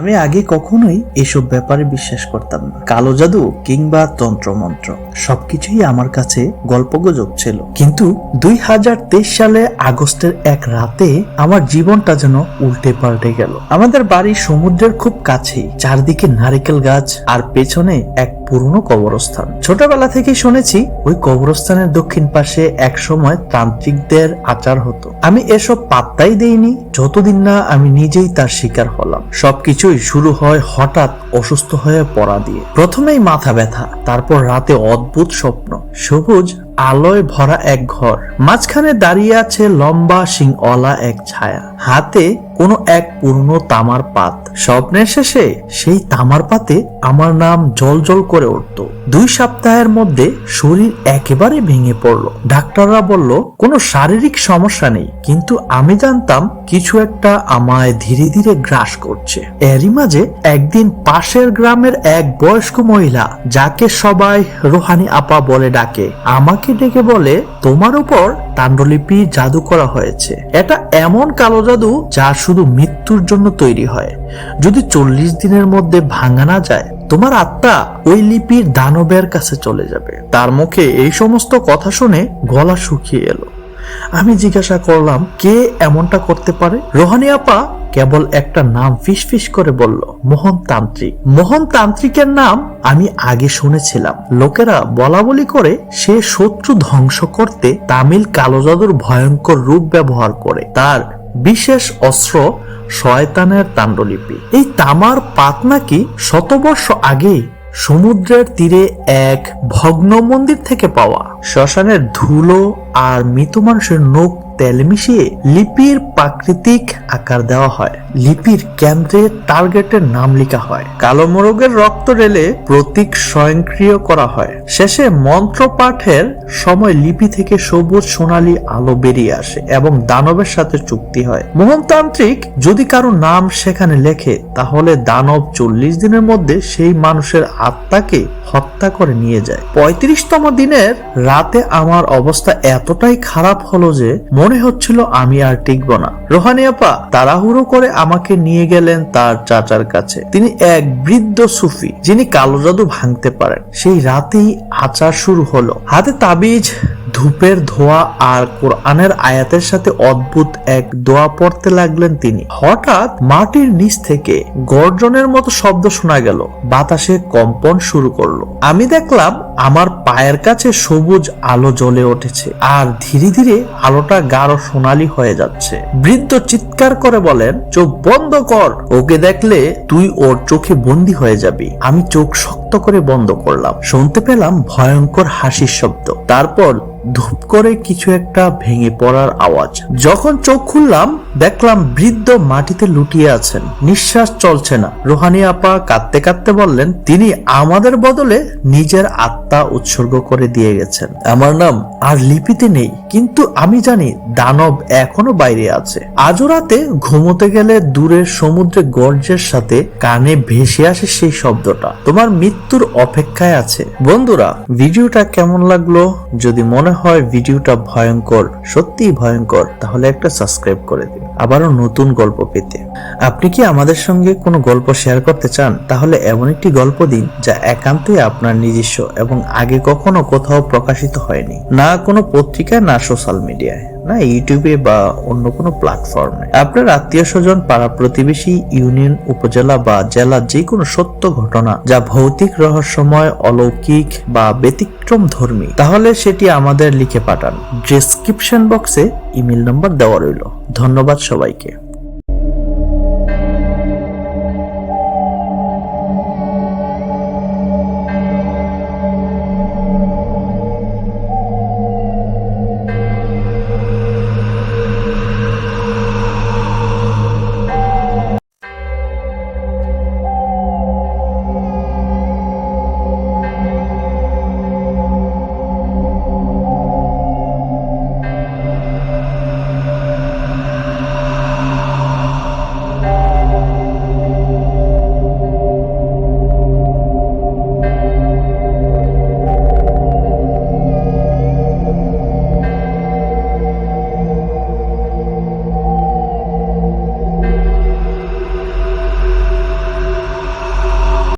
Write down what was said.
আমি আগে কখনোই এসব ব্যাপারে বিশ্বাস করতাম না। কালো জাদু কিংবা তন্ত্রমন্ত্র, সবকিছুই আমার কাছে গল্পগুজব ছিল। কিন্তু দুই হাজার তেইশ সালে আগস্টের এক রাতে আমার জীবনটা যেন উল্টে পাল্টে গেল। আমাদের বাড়ি সমুদ্রের খুব কাছেই, চারদিকে নারিকেল গাছ আর পেছনে এক পুরনো কবরস্থান। ছোটবেলা থেকে শুনেছি, ওই কবরস্থানের দক্ষিণ পাশে এক সময় তান্ত্রিকদের আচার হতো। আমি এসব পাত্তাই দেইনি, যতদিন না আমি নিজেই তার শিকার হলাম। সবকিছুই শুরু হয় হঠাৎ অসুস্থ হয়ে পড়া দিয়ে। প্রথমেই মাথা ব্যথা, তারপর রাতে অদ্ভুত স্বপ্ন। সবুজ আলোয় ভরা এক ঘর, মাঝখানে দাঁড়িয়ে আছে লম্বা শিংওয়ালা এক ছায়া। হাতে কোনো এক পুরনো তামার পাত। স্বপ্নের শেষে সেই তামার পাতে আমার নাম জল জল করে উঠত। দুই সপ্তাহের মধ্যে শরীর একেবারে ভেঙে পড়ল। ডাক্তাররা বলল, কোনো শারীরিক সমস্যা নেই, কিন্তু আমি জানতাম কিছু একটা আমায় ধীরে ধীরে গ্রাস করছে। এরই মাঝে একদিন পাশের গ্রামের এক বয়স্ক মহিলা, যাকে সবাই রোহানি আপা বলে ডাকে, আমাকে ডেকে বলে, তোমার উপর তাণ্ডলিপি জাদু করা হয়েছে। এটা এমন কালো জাদু যা শুধু মৃত্যুর জন্য তৈরি হয়। যদি চল্লিশ দিনের মধ্যে ভাঙা না যায় তোমার আত্মা ওই লিপির দানবের কাছে চলে যাবে। তার মুখে এই সমস্ত কথা শুনে গলা শুকিয়ে এলো। আমি জিজ্ঞাসা করলাম, কে এমনটা করতে পারে? রোহানি আপা কেবল একটা নাম ফিস ফিস করে বলল, মোহন তান্ত্রিক। মোহন তান্ত্রিকের নাম আমি আগে শুনেছিলাম। লোকেরা বলা বলি করে সে শত্রু ধ্বংস করতে তামিল কালো জাদুর ভয়ঙ্কর রূপ ব্যবহার করে। তার বিশেষ অস্ত্র শয়তানের তাণ্ডলিপি। এই তামার পাত নাকি শতবর্ষ আগেই সমুদ্রের তীরে এক ভগ্ন মন্দির থেকে পাওয়া? শ্মশানের ধুলো আর মৃত মানুষের নখ তেল মিশিয়ে লিপির প্রাকৃতিক আকার দেওয়া হয়। লিপির কেন্দ্রে টার্গেটের নাম লেখা হয়। কালো মোরগের রক্ত ঢেলে প্রতীক স্বয়ংক্রিয় করা হয়। শেষে মন্ত্র পাঠের সময় লিপি থেকে সবুজ সোনালী আলো বেরিয়ে আসে এবং দানবের সাথে চুক্তি হয়। মোহনতান্ত্রিক যদি কারও নাম সেখানে লেখে, তাহলে দানব চল্লিশ দিনের মধ্যে সেই মানুষের আত্মাকে হত্যা করে নিয়ে যায়। পঁয়ত্রিশতম দিনের রাতে আমার অবস্থা এতটাই খারাপ হলো যে মনে হচ্ছিল আমি আর টিকব না। রোহানি আপা তাড়াহুড়ো করে আমাকে নিয়ে গেলেন তার চাচার কাছে। তিনি এক বৃদ্ধ সুফি, যিনি কালো জাদু ভাঙতে পারেন। সেই রাতেই আচার শুরু হলো। হাতে তাবিজ ধূপের ধোয়া আর কোরআনের আয়াতের সাথে অদ্ভুত এক দোয়া পড়তে লাগলেন তিনি। হঠাৎ মাটির নিচ থেকে গর্জনের মতো শব্দ শোনা গেল। বাতাসে কম্পন শুরু করল। আমি দেখলাম আমার পায়ের কাছে সবুজ আলো জ্বলে উঠেছে আর ধীরে ধীরে আলোটা গাঢ় সোনালী হয়ে যাচ্ছে। বৃদ্ধ চিৎকার করে বলেন, চোখ বন্ধ কর, ওকে দেখলে তুই ওর চোখে বন্দি হয়ে যাবি। আমি চোখ শক্ত করে বন্ধ করলাম। শুনতে পেলাম ভয়ঙ্কর হাসির শব্দ। তারপর ধূপ করে কিছু একটা ভেঙে পড়ার আওয়াজ। যখন চোখ খুললাম দেখলাম বৃদ্ধ মাটিতে লুটিয়ে আছেন। নিঃশ্বাস চলছে না। রোহানি আপা কাঁদতে কাঁদতে বললেন, তিনি আমাদের বদলে নিজের আত্মা উৎসর্গ করে দিয়ে গেছেন। আমার নাম আর লিপিতে নেই, কিন্তু আমি জানি দানব এখনও বাইরে আছে। আজও রাতে ঘুমোতে গেলে দূরের সমুদ্রে গর্জের সাথে কানে ভেসে আসে সেই শব্দটা। তোমার মৃত্যুর অপেক্ষায় আছে। বন্ধুরা, ভিডিওটা কেমন লাগল? যদি মনে হয় ভিডিওটা ভয়ঙ্কর, সত্যিই ভয়ঙ্কর, তাহলে একটা সাবস্ক্রাইব করে দিন। আবারও নতুন গল্প পেতে। আপনি কি আমাদের সঙ্গে কোনো গল্প শেয়ার করতে চান? তাহলে এমন একটি গল্প দিন যা একান্তই আপনার নিজস্ব এবং আগে কখনো কোথাও প্রকাশিত হয়নি। না কোনো পত্রিকায়, না সোশ্যাল মিডিয়ায় না ইউটিউবে বা অন্য কোনো প্ল্যাটফর্মে আপনার আত্মীয় স্বজন, পাড়া প্রতিবেশী ইউনিয়ন উপজেলা বা জেলা যে কোনো সত্য ঘটনা যা ভৌতিক, রহস্যময়, অলৌকিক বা ব্যতিক্রম ধর্মী, তাহলে সেটি আমাদের লিখে পাঠান। ডেসক্রিপশন বক্সে ইমেল নম্বর দেওয়া রইল। ধন্যবাদ সবাইকে।